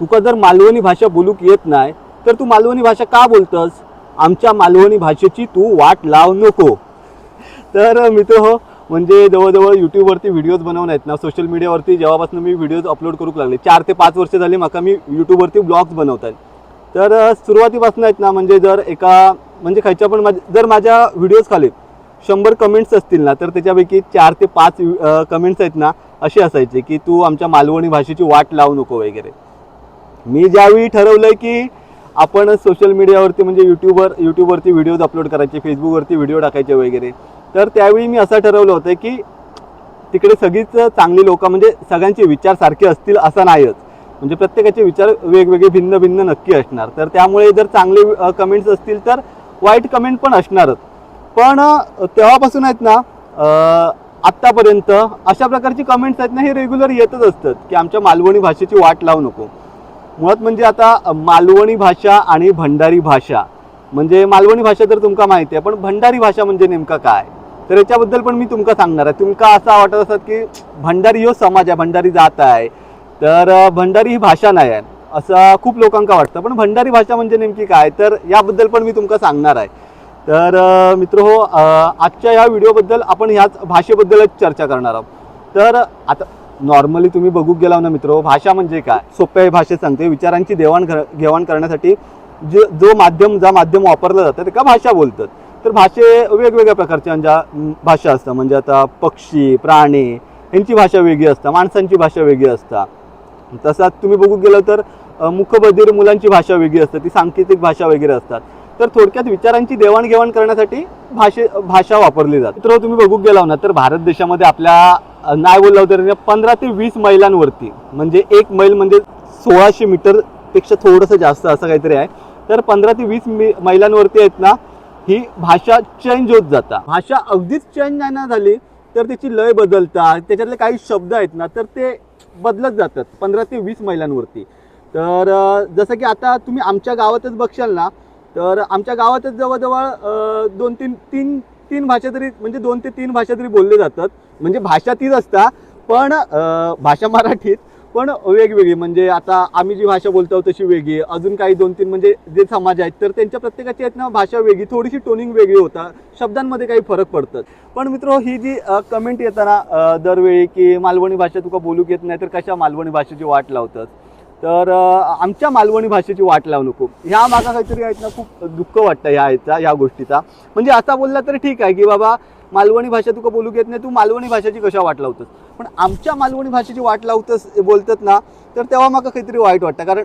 तुका जर मालवणी भाषा बोलूक येत नाही तर तू मालवणी भाषा का बोलतस? आमच्या मालवणी भाषेची तू वाट लाव नको. तर मित्र हो म्हणजे जवळजवळ यूट्यूबवरती व्हिडिओज बनवून आहेत ना सोशल मीडियावरती जेव्हापासून मी व्हिडिओज अपलोड करूक लागले चार ते पाच वर्ष झाली माका मी यूट्यूबवरती ब्लॉग्स बनवत आहेत. तर सुरुवातीपासून आहेत ना म्हणजे जर एका म्हणजे खायच्या पण माझ्या जर माझ्या व्हिडिओज खाली शंभर कमेंट्स असतील ना तर त्याच्यापैकी चार ते पाच कमेंट्स आहेत ना असे असायचे की तू आमच्या मालवणी भाषेची वाट लावू नको वगैरे. मी ज्यावेळी ठरवलंय की आपण सोशल मीडियावरती म्हणजे यूट्यूबवर यूट्यूबवरती व्हिडिओज अपलोड करायचे फेसबुकवरती व्हिडिओ टाकायचे वगैरे तर त्यावेळी मी असं ठरवलं होतं की तिकडे सगळीच चांगली लोक म्हणजे सगळ्यांचे विचार सारखे असतील असं नाहीच. म्हणजे प्रत्येकाचे विचार वेगवेगळे भिन्न भिन्न नक्की असणार. तर त्यामुळे जर चांगले कमेंट्स असतील तर वाईट कमेंट पण असणारच. पण तेव्हापासून आहेत ना आत्तापर्यंत अशा प्रकारची कमेंट्स आहेत ना हे रेग्युलर येतच असतात की आमच्या मालवणी भाषेची वाट लावू नको. मुळात म्हणजे आता मालवणी भाषा आणि भंडारी भाषा म्हणजे मालवणी भाषा तर तुमका माहिती आहे पण भंडारी भाषा म्हणजे नेमका काय? तर याच्याबद्दल पण मी तुमका सांगणार आहे. तुमका असं वाटत असत की भंडारी हो समाज आहे भंडारी जात आहे. तर भंडारी ही भाषा नाही आहे असं खूप लोकांका वाटतं. पण भंडारी भाषा म्हणजे नेमकी काय? तर याबद्दल पण मी तुमका सांगणार आहे. तर मित्र हो आजच्या ह्या व्हिडिओबद्दल आपण ह्याच भाषेबद्दलच चर्चा करणार आहोत. तर आता नॉर्मली तुम्ही बघू गेला ना मित्र भाषा म्हणजे काय? सोप्या भाषेत सांगते. विचारांची देवाण घेवाण करण्यासाठी जे जो माध्यम ज्या माध्यम वापरलं जातं ते का भाषा बोलतात? तर भाषे वेगवेगळ्या प्रकारच्या ज्या भाषा असतात. म्हणजे आता पक्षी प्राणी यांची भाषा वेगळी असतात माणसांची भाषा वेगळी असतात तसाच तुम्ही बघू गेलं तर मुखबधीर मुलांची भाषा वेगळी असते. ती सांकेतिक भाषा वगैरे असतात. तर थोडक्यात विचारांची देवाणघेवाण करण्यासाठी भाषे भाषा वापरली जाते. तर तुम्ही बघू गेला ना तर भारत देशामध्ये आपल्या नाही बोलला तर पंधरा ते वीस मैलांवरती. म्हणजे एक मैल म्हणजे सोळाशे मीटरपेक्षा थोडंसं जास्त असं काहीतरी आहे. तर पंधरा ते वीस मी मैलांवरती आहेत ना ही भाषा चेंज होत जाता. भाषा अगदीच चेंज नाही ना झाली तर त्याची लय बदलतात त्याच्यातले काही शब्द आहेत ना तर ते बदलत जातात पंधरा ते वीस मैलांवरती. तर जसं की आता तुम्ही आमच्या गावातच बघशाल ना तर आमच्या गावातच जवळजवळ दोन तीन तीन तीन भाषा तरी म्हणजे दोन ते तीन भाषा तरी बोलले जातात. म्हणजे भाषा तीच असता पण भाषा मराठीत पण वेगवेगळी. म्हणजे आता आम्ही जी भाषा बोलतो तशी वेगळी. अजून काही दोन तीन म्हणजे जे समाज आहेत तर त्यांच्या प्रत्येकाची आहेत ना भाषा वेगळी. थोडीशी टोनिंग वेगळी होता. शब्दांमध्ये काही फरक पडतात. पण मित्र ही जी कमेंट येताना दरवेळी की मालवणी भाषा तुका बोलूक येत नाही तर कशा मालवणी भाषेची वाट लावतात? तर आमच्या मालवणी भाषेची वाट लावू नको. ह्या मागा काहीतरी आहेत ना खूप दुःख वाटतं ह्या ह्या गोष्टीचा. म्हणजे आता बोलला तर ठीक आहे की बाबा मालवणी भाषा तुका बोलूक येत नाही तू मालवणी भाषेची कशा वाट लावतोस? पण आमच्या मालवणी भाषेची वाट लावतस बोलतात ना तर तेव्हा माका काहीतरी वाईट वाटतं. कारण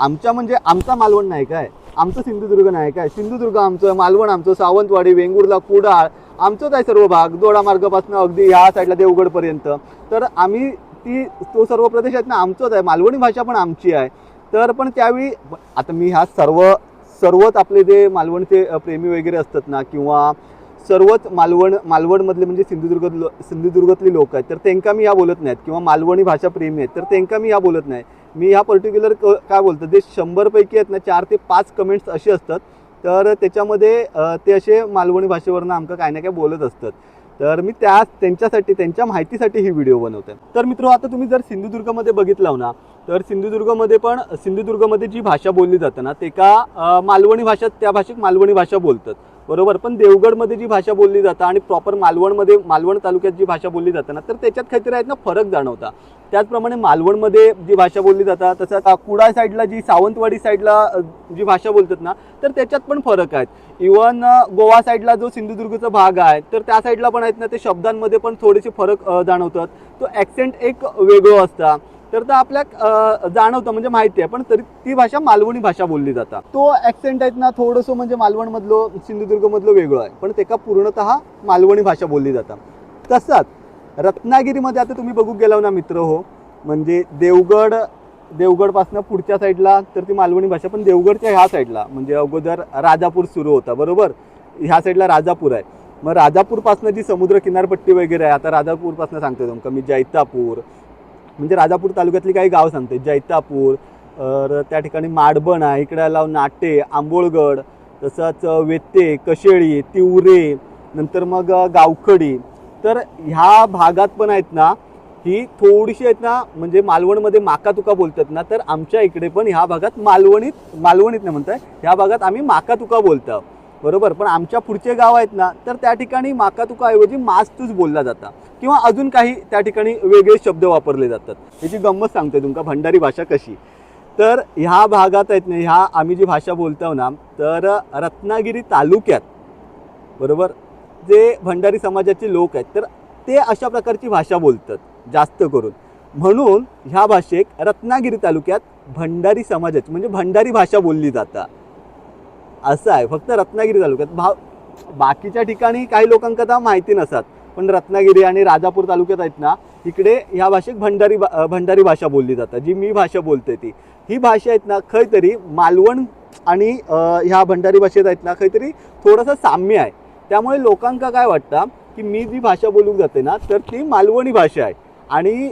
आमच्या म्हणजे आमचा मालवण नाही काय? आमचं सिंधुदुर्ग नाही काय? सिंधुदुर्ग आमचं मालवण आमचं सावंतवाडी वेंगुर्ला कुडाळ आमचंच आहे सर्व भाग? दोडा मार्गापासून अगदी ह्या साईडला देवगडपर्यंत तर आम्ही ती तो सर्व प्रदेश आहेत ना आमचंच आहे. मालवणी भाषा पण आमची आहे. तर पण त्यावेळी आता मी ह्या सर्व सर्वच आपले जे मालवणचे प्रेमी वगैरे असतात ना किंवा सर्वच मालवण मालवणमधले म्हणजे सिंधुदुर्ग सिंधुदुर्गातली लोक आहेत. तर त्यांका मी या बोलत नाहीत. किंवा मालवणी भाषा प्रेमी आहेत. तर त्यांका मी या बोलत नाही. मी ह्या पर्टिक्युलर काय बोलतो जे शंभरपैकी आहेत ना चार ते पाच कमेंट्स असे असतात. तर त्याच्यामध्ये ते असे मालवणी भाषेवरनं आमका काय ना काय बोलत असतात. तर मी त्या त्यांच्यासाठी त्यांच्या माहितीसाठी ही व्हिडिओ बनवते तर मित्र आता तुम्ही जर सिंधुदुर्गमध्ये बघितलं ना तर सिंधुदुर्गमध्ये पण सिंधुदुर्गमध्ये जी भाषा बोलली जाते ना ते का मालवणी भाषा त्या भाषेत मालवणी भाषा बोलतात. बरोबर. पण देवगडमध्ये जी भाषा बोलली जातं आणि प्रॉपर मालवणमध्ये मालवण तालुक्यात जी भाषा बोलली जाते ना तर त्याच्यात काहीतरी आहेत ना फरक जाणवता. त्याचप्रमाणे मालवणमध्ये जी भाषा बोलली जातात तसं कुडाळ साईडला जी सावंतवाडी साईडला जी भाषा बोलतात ना तर त्याच्यात पण फरक आहेत. इवन गोवा साईडला जो सिंधुदुर्गचा भाग आहे तर त्या साईडला पण आहेत ना ते शब्दांमध्ये पण थोडेसे फरक जाणवतात. तो ॲक्सेंट एक वेगळं असता. तर तर आपल्या जाणवतं म्हणजे माहिती आहे. पण तरी ती भाषा मालवणी भाषा बोलली जाता. तो ॲक्सेंट आहेत ना थोडंसं म्हणजे मालवणमधलं सिंधुदुर्गमधलं वेगळं आहे. पण तेका पूर्णतः मालवणी भाषा बोलली जाता. तसंच रत्नागिरीमध्ये आता तुम्ही बघू गेला ना मित्र हो. म्हणजे देवगड देवगडपासनं पुढच्या साईडला तर ती मालवणी भाषा पण देवगडच्या ह्या साईडला. म्हणजे अगोदर राजापूर सुरू होता बरोबर? ह्या साईडला राजापूर आहे. मग राजापूरपासनं जी समुद्र किनारपट्टी वगैरे आहे आता राजापूरपासनं सांगतो तुमका मी जैतापूर म्हणजे राजापूर तालुक्यातली काही गाव सांगते जैतापूर तर त्या ठिकाणी माडबण आहे इकडे आला नाटे आंबोळगड तसंच वेते कशेळी तिवरे नंतर मग गावखडी. तर ह्या भागात पण आहेत ना ही थोडीशी आहेत ना म्हणजे मालवणमध्ये माका तुका बोलतात ना तर आमच्या इकडे पण ह्या भागात मालवणीत मालवणीत नाही म्हणताय ह्या भागात आम्ही माका तुका बोलतो. बरोबर? पण आमच्या पुढचे गाव आहेत ना तर त्या ठिकाणी माका तुका ऐवजी मास तूच बोलला जाता. किंवा अजून काही त्या ठिकाणी वेगळे शब्द वापरले जातात. याची गंमत सांगते तुमका भंडारी भाषा कशी? तर ह्या भागात आहेत ना ह्या आम्ही जी भाषा बोलतो ना तर रत्नागिरी तालुक्यात बरोबर? जे भंडारी समाजाचे लोक आहेत तर ते अशा प्रकारची भाषा बोलतात जास्त करून. म्हणून ह्या भाषेक रत्नागिरी तालुक्यात भंडारी समाजाची म्हणजे भंडारी भाषा बोलली जाता. असं आहे फक्त रत्नागिरी तालुक्यात. भाव बाकीच्या ठिकाणी काही लोकांकरता माहिती नसतात. पण रत्नागिरी आणि राजापूर तालुक्यात आहेत ना इकडे ह्या भाषेत भंडारी भा- भंडारी भाषा बोलली जातात जी मी भाषा बोलते ती. ही भाषा आहेत ना खंय तरी मालवण आणि ह्या भंडारी भाषेत आहेत ना काहीतरी तरी थोडंसं साम्य आहे. त्यामुळे लोकांका काय वाटतं की मी जी भाषा बोलून जाते ना तर ती मालवणी भाषा आहे. आणि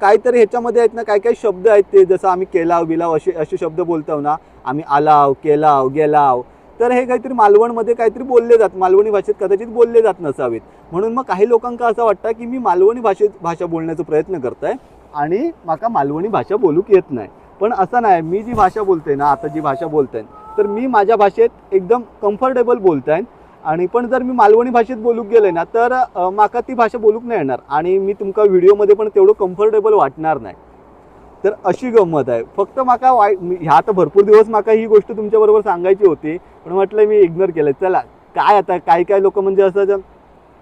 काहीतरी ह्याच्यामध्ये आहेत ना काही काही शब्द आहेत ते जसं आम्ही केलाव बिलाव असे असे शब्द बोलतो ना आम्ही आलाव केलाव गेलाव. तर हे काहीतरी मालवणमध्ये काहीतरी बोलले जात मालवणी भाषेत कदाचित बोलले जात नसावेत. म्हणून मग काही लोकांका असं वाटतं की मी मालवणी भाषेत भाषा बोलण्याचा प्रयत्न करताय आणि माका मालवणी भाषा बोलूक येत नाही. पण असं नाही मी जी भाषा बोलते ना आता जी भाषा बोलताय तर मी माझ्या भाषेत एकदम कम्फर्टेबल बोलताय. आणि पण जर मी मालवणी भाषेत बोलूक गेले ना तर माका ती भाषा बोलूक नाही येणार. आणि मी तुमका व्हिडिओमध्ये पण तेवढं कम्फर्टेबल वाटणार नाही. तर अशी गंमत आहे. फक्त माका वाईट ह्या तर भरपूर दिवस माका ही गोष्ट तुमच्याबरोबर सांगायची होती पण म्हटलं मी इग्नोर केलं चला काय आता काही काही लोक म्हणजे असं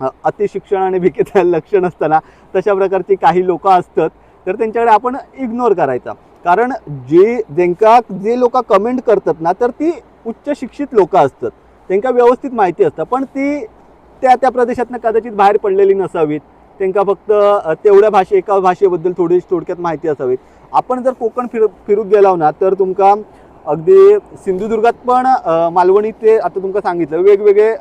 अतिशिक्षण आणि भिकेचं लक्षण नसताना तशा प्रकारची काही लोक असतात तर त्यांच्याकडे आपण इग्नोर करायचा. कारण जे ज्यांका जे लोक कमेंट करतात ना तर ती उच्च शिक्षित लोक असतात. त्यांना व्यवस्थित माहिती असतं पण ती त्या त्या प्रदेशातनं कदाचित बाहेर पडलेली नसावीत. त्यांना फक्त तेवढ्या भाषे एका भाषेबद्दल थोडी थोडक्यात माहिती असावीत. आपण जर कोकण फिर फिरूक गेलो ना तर तुमका अगदी सिंधुदुर्गात पण मालवणी ते आता तुमका सांगितलं. वेगवेगळे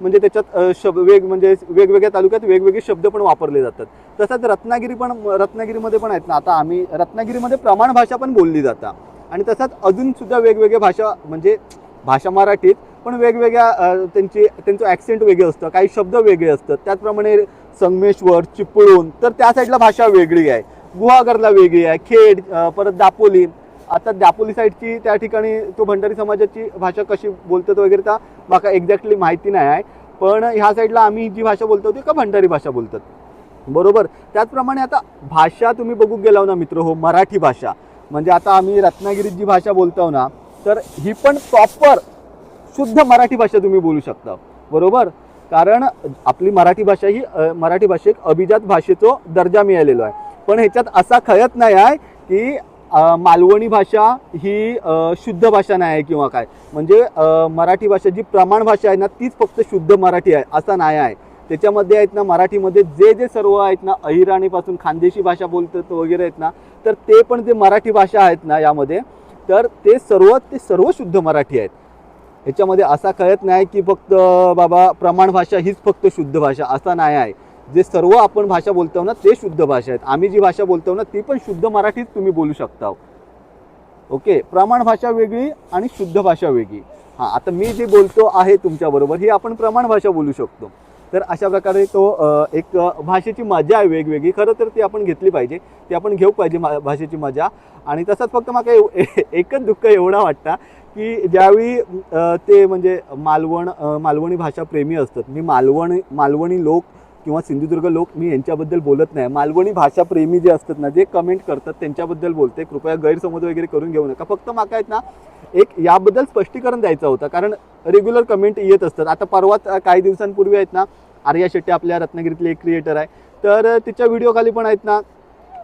म्हणजे त्याच्यात शब्द वेग म्हणजे वेगवेगळ्या तालुक्यात वेगवेगळे शब्द पण वापरले जातात. तसंच रत्नागिरी पण रत्नागिरीमध्ये पण आहेत ना आता आम्ही रत्नागिरीमध्ये प्रमाण भाषा पण बोलली जाता. आणि तसंच अजूनसुद्धा वेगवेगळ्या भाषा म्हणजे भाषा मराठीत पण वेगवेगळ्या त्यांची त्यांचं ॲक्सेंट वेगळे असतं काही शब्द वेगळे असतात. त्याचप्रमाणे संगमेश्वर चिपळूण तर त्या साईडला भाषा वेगळी आहे. गुहागरला वेगळी आहे खेड परत दापोली. आता दापोली साईडची त्या ठिकाणी तो भंडारी समाजाची भाषा कशी बोलतात वगैरे त्या माका एक्झॅक्टली माहिती नाही आहे. पण ह्या साईडला आम्ही जी भाषा बोलतो ती का भंडारी भाषा बोलतात. बरोबर? त्याचप्रमाणे आता भाषा तुम्ही बघू गेलाव ना मित्र हो मराठी भाषा. म्हणजे आता आम्ही रत्नागिरीत जी भाषा बोलतो ना तर ही पण प्रॉपर शुद्ध मराठी भाषा तुम्ही बोलू शकता. बरोबर? कारण आपली मराठी भाषा ही मराठी भाषेक अभिजात भाषेचो दर्जा मिळालेलो आहे. पण ह्याच्यात असा खयत नाही आहे की मालवणी भाषा ही शुद्ध भाषा नाही आहे किंवा काय. म्हणजे मराठी भाषा जी प्रमाण भाषा आहे ना तीच फक्त शुद्ध मराठी आहे असा नाही आहे. त्याच्यामध्ये आहेत ना मराठीमध्ये जे जे सर्व आहेत ना अहिराणीपासून खानदेशी भाषा बोलतात वगैरे आहेत ना तर ते पण जे मराठी भाषा आहेत ना यामध्ये तर ते सर्व ते सर्व शुद्ध मराठी आहेत. ह्याच्यामध्ये असा कळत नाही की फक्त बाबा प्रमाण भाषा हीच फक्त शुद्ध भाषा असा नाही आहे. जे सर्व आपण भाषा बोलतो ना ते शुद्ध भाषा आहेत. आम्ही जी भाषा बोलतो ना ती पण शुद्ध मराठीत तुम्ही बोलू शकता. ओके? प्रमाण भाषा वेगळी आणि शुद्ध भाषा वेगळी. हां आता मी जे बोलतो आहे तुमच्याबरोबर ही आपण प्रमाण भाषा बोलू शकतो. तर अशा प्रकारे तो एक भाषेची मजा आहे वेगवेगळी. खरं तर ती आपण घेतली पाहिजे. ती आपण घेऊ पाहिजे मा- भाषेची मजा. आणि तसंच फक्त मला एकच दुःख एवढा वाटता की ज्यावेळी ते म्हणजे मालवण मालवणी भाषा प्रेमी असतात मी मालवण मालवणी लोक किंवा सिंधुदुर्ग लोक मी यांच्याबद्दल बोलत नाही. मालवणी भाषा प्रेमी जे असतात ना जे कमेंट करतात त्यांच्याबद्दल बोलते. कृपया गैरसमज वगैरे करून घेऊ नका. फक्त माका आहेत ना एक याबद्दल स्पष्टीकरण द्यायचं होतं. कारण रेग्युलर कमेंट येत असतात. आता परवाच काही दिवसांपूर्वी आहेत ना आर्या शेट्टी आपल्या रत्नागिरीतले एक क्रिएटर आहे. तर तिच्या व्हिडिओ खाली पण आहेत ना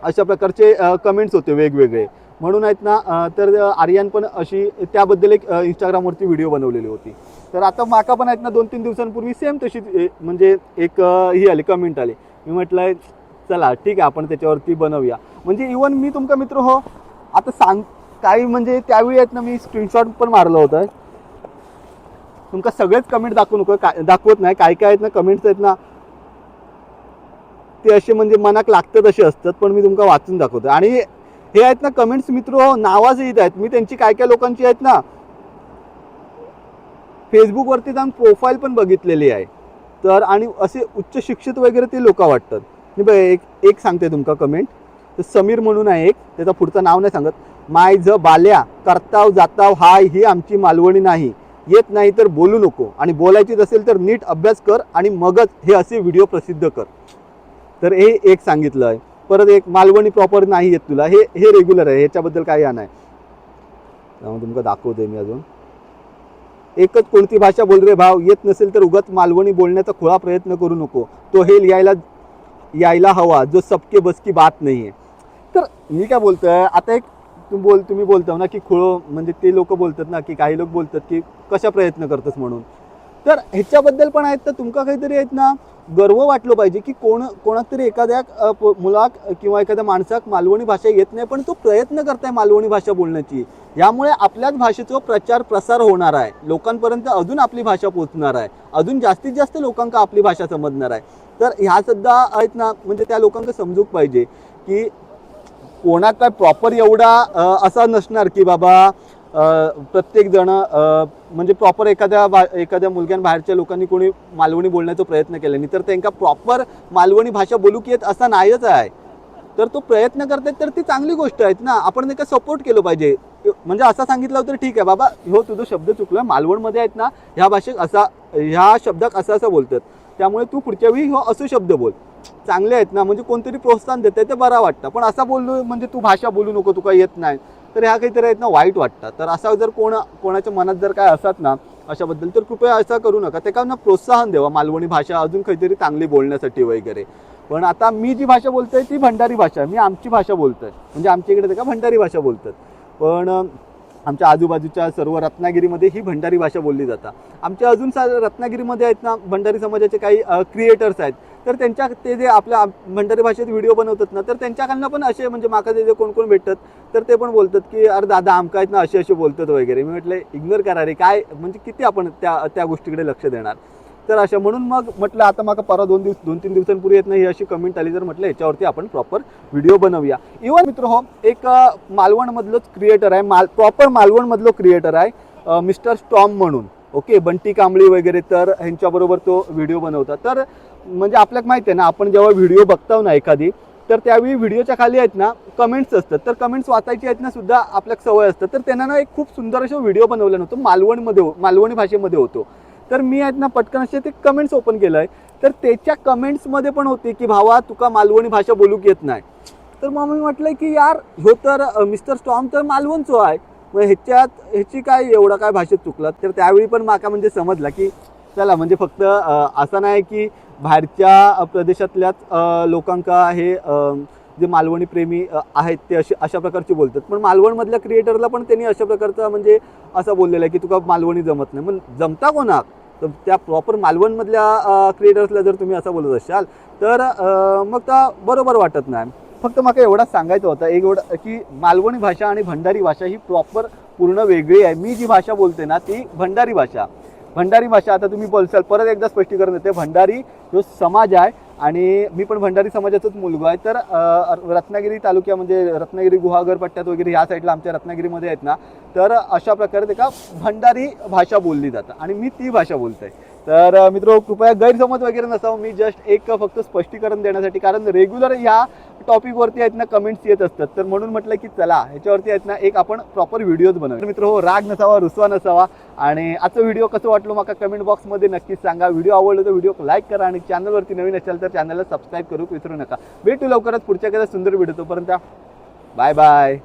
अशा प्रकारचे कमेंट्स होते वेगवेगळे. म्हणून आहेत ना तर आर्यान पण अशी त्याबद्दल एक इंस्टाग्रामवरती व्हिडिओ बनवलेली होती. तर आता माका पण आहेत ना दोन तीन दिवसांपूर्वी सेम तशी म्हणजे एक ही आली कमेंट आली. मी म्हटलं चला ठीक आहे आपण त्याच्यावरती बनवूया. म्हणजे इवन मी तुमचा मित्र हो आता सांग काही म्हणजे त्यावेळी आहेत ना मी स्क्रीनशॉट पण मारलं होतं. तुमका सगळेच कमेंट दाखवू नको काय दाखवत नाही काय काय आहेत ना कमेंट्स आहेत ना ते असे म्हणजे मनाक लागतात असे असतात पण मी तुमका वाचून दाखवतो आणि हे आहेत ना कमेंट्स मित्र हो नावासहित आहेत. मी त्यांची काय काय लोकांची आहेत ना फेसबुकवरती जाऊन प्रोफाईल पण बघितलेली आहे. तर आणि असे उच्च शिक्षित वगैरे ते लोक वाटतात. मी बघ एक एक सांगते तुमका कमेंट तर समीर म्हणून आहे एक त्याचं पुढचं नाव नाही सांगत. माय ज बाल्या करताव जाताव हाय ही आमची मालवणी नाही. येत नाही तर बोलू नको. आणि बोलायचीच असेल तर नीट अभ्यास कर आणि मगच हे असे व्हिडिओ प्रसिद्ध कर. तर हे एक सांगितलं आहे. परत एक मालवणी प्रॉपर नाही येत तुला. हे हे रेग्युलर आहे. ह्याच्याबद्दल काही नाही. त्यामुळे तुमका दाखवतोय मी अजून. एकच कोणती भाषा बोल रे भाव? येत नसेल तर उगत मालवणी बोलण्याचा खुळा प्रयत्न करू नको. तो हेल यायला यायला हवा जो सबके बस की बात नाही आहे तर मी काय बोलतोय आता एक तुम्ही बोल तुम्ही बोलता ना की खुळो म्हणजे ते लोक बोलतात ना की काही लोक बोलतात की कशा प्रयत्न करतस म्हणून? तर ह्याच्याबद्दल पण आहेत तर तुमका काहीतरी आहेत ना गर्व वाटलो पाहिजे की कोण कोणाक तरी एखाद्या प- मुलाक किंवा एखाद्या माणसाक मालवणी भाषा येत नाही पण तो प्रयत्न करताय मालवणी भाषा बोलण्याची. यामुळे आपल्याच भाषेचा प्रचार प्रसार होणार आहे. लोकांपर्यंत अजून आपली भाषा पोचणार आहे. अजून जास्तीत जास्त लोकांका आपली भाषा समजणार आहे. तर ह्या सुद्धा आहेत ना म्हणजे त्या लोकांना समजूक पाहिजे की कोणाक काय प्रॉपर एवढा असा नसणार की बाबा प्रत्येकजण प्रत्येक जण म्हणजे प्रॉपर एखाद्या बा एखाद्या मुलग्यां बाहेरच्या लोकांनी कोणी मालवणी बोलण्याचा प्रयत्न केला नाही. तर त्यांना प्रॉपर मालवणी भाषा बोलू की येत असा नाहीच आहे. तर तो प्रयत्न करतात तर ती चांगली गोष्ट आहेत ना. आपण नाही का सपोर्ट केलं पाहिजे. म्हणजे असं सांगितलं तर ठीक आहे. बाबा हो तुझं शब्द चुकला. मालवणमध्ये आहेत ना ह्या भाषेत असा ह्या शब्दात असं असं बोलतात. त्यामुळे तू पुढच्या वेळी हो असं शब्द बोल. चांगले आहेत ना. म्हणजे कोणतरी प्रोत्साहन देत ते बरं वाटतं. पण असा बोललो म्हणजे तू भाषा बोलू नको तुका येत नाही. तर ह्या काहीतरी आहेत ना वाईट वाटतात. तर असा जर कोण कोणाच्या मनात जर काय असतात ना अशाबद्दल तर कृपया असं करू नका. ते ना प्रोत्साहन द्यावा मालवणी भाषा अजून काहीतरी चांगली बोलण्यासाठी वगैरे. पण आता मी जी भाषा बोलतोय ती भंडारी भाषा आहे. मी आमची भाषा बोलतोय. म्हणजे आमच्या इकडे का भंडारी भाषा बोलतात. पण आमच्या आजूबाजूच्या सर्व रत्नागिरीमध्ये ही भंडारी भाषा बोलली जातात आमच्या अजून सा रत्नागिरीमध्ये आहेत ना भंडारी समाजाचे काही क्रिएटर्स आहेत. तर त्यांच्या ते जे आपल्या भंडारी भाषेत व्हिडिओ बनवतात ना तर त्यांच्याकडनं पण असे म्हणजे माका जे जे कोण कोण भेटतात तर ते पण बोलतात की अरे दादा आमका आहेत ना असे असे बोलतात वगैरे. मी म्हटलं इग्नोर करा रे काय म्हणजे किती आपण त्या त्या गोष्टीकडे लक्ष देणार? तर अशा म्हणून मग म्हटलं आता मग परवा दोन दिवस दोन तीन दिवसांपूर्वी येत नाही ही अशी कमेंट आली तर म्हटलं याच्यावरती आपण प्रॉपर व्हिडिओ बनवूया. इवन मित्र हो एक मालवणमधलंच क्रिएटर आहे माल प्रॉपर मालवणमधलं क्रिएटर आहे मिस्टर स्टॉम म्हणून ओके? बंटी कांबळी वगैरे तर ह्यांच्याबरोबर तो व्हिडिओ बनवता तर म्हणजे आपल्याला माहिती आहे ना आपण जेव्हा व्हिडिओ बघताव ना एखादी तर त्यावेळी व्हिडिओच्या खाली आहेत ना कमेंट्स असतात. तर कमेंट्स वाचायची आहेत ना सुद्धा आपल्याला सवय असतं. तर त्यांना ना एक खूप सुंदर असा व्हिडिओ बनवला नव्हतो मालवणमध्ये हो- मालवणी भाषेमध्ये होतो. तर मी आहेत ना पटकन असे ते कमेंट्स ओपन केलं आहे तर त्याच्या कमेंट्समध्ये पण होते की भावा तुका मालवणी भाषा बोलूक येत नाही. तर मग मी म्हटलं की यार ह्यो तर मिस्टर स्टॉम तर मालवणचो आहे. मग ह्याच्यात ह्याची काय एवढा काय भाषेत चुकला? तर त्यावेळी पण माका म्हणजे समजला की चला म्हणजे फक्त असं नाही की बाहेरच्या प्रदेशातल्याच लोकांका हे जे मालवणी प्रेमी आहेत ते असे अशा प्रकारचे बोलतात. पण मालवणमधल्या क्रिएटरला पण त्यांनी अशा प्रकारचा म्हणजे असं बोललेलं आहे की तुका मालवणी जमत नाही. मग जमता कोणाक? तर त्या प्रॉपर मालवणमधल्या क्रिएटर्सला जर तुम्ही असं बोलत असाल तर मग त्या बरोबर वाटत नाही. फक्त मला एवढाच सांगायचं होतं एक एवढं की मालवणी भाषा आणि भंडारी भाषा ही प्रॉपर पूर्ण वेगळी आहे. मी जी भाषा बोलते ना ती भंडारी भाषा. भंडारी भाषा आता तुम्ही बोलसाल परत एकदा स्पष्टीकरण देते भंडारी जो समाज आहे आणि मी पण भंडारी समाजाचाच मुलगा आहे तर रत्नागिरी तालुक्या म्हणजे रत्नागिरी गुहागर पट्ट्यात वगैरे ह्या साईडला आमच्या रत्नागिरीमध्ये आहेत ना तर अशा प्रकारे ते का भंडारी भाषा बोलली जातं आणि मी ती भाषा बोलतोय. तर मित्र कृपया गैरसमज वगैरे नसावं. मी जस्ट एक फक्त स्पष्टीकरण देण्यासाठी कारण रेग्युलर ह्या टॉपिकवरती आहेत ना कमेंट्स येत असतात. तर म्हणून म्हटलं की चला ह्याच्यावरती आहेत ना एक आपण प्रॉपर व्हिडिओज बनवू मित्र हो राग नसावा रुसवा नसावा. आणि आजचा व्हिडिओ कसं वाटलो मला कमेंट बॉक्समध्ये नक्कीच सांगा. व्हिडिओ आवडलो तर व्हिडिओ लाईक करा आणि चॅनलवरती नवीन असाल तर चॅनलला सबस्क्राईब करू विसरू नका. भेटू लवकरच पुढच्या कदा सुंदर व्हिडिओ तोपर्यंत. Bye bye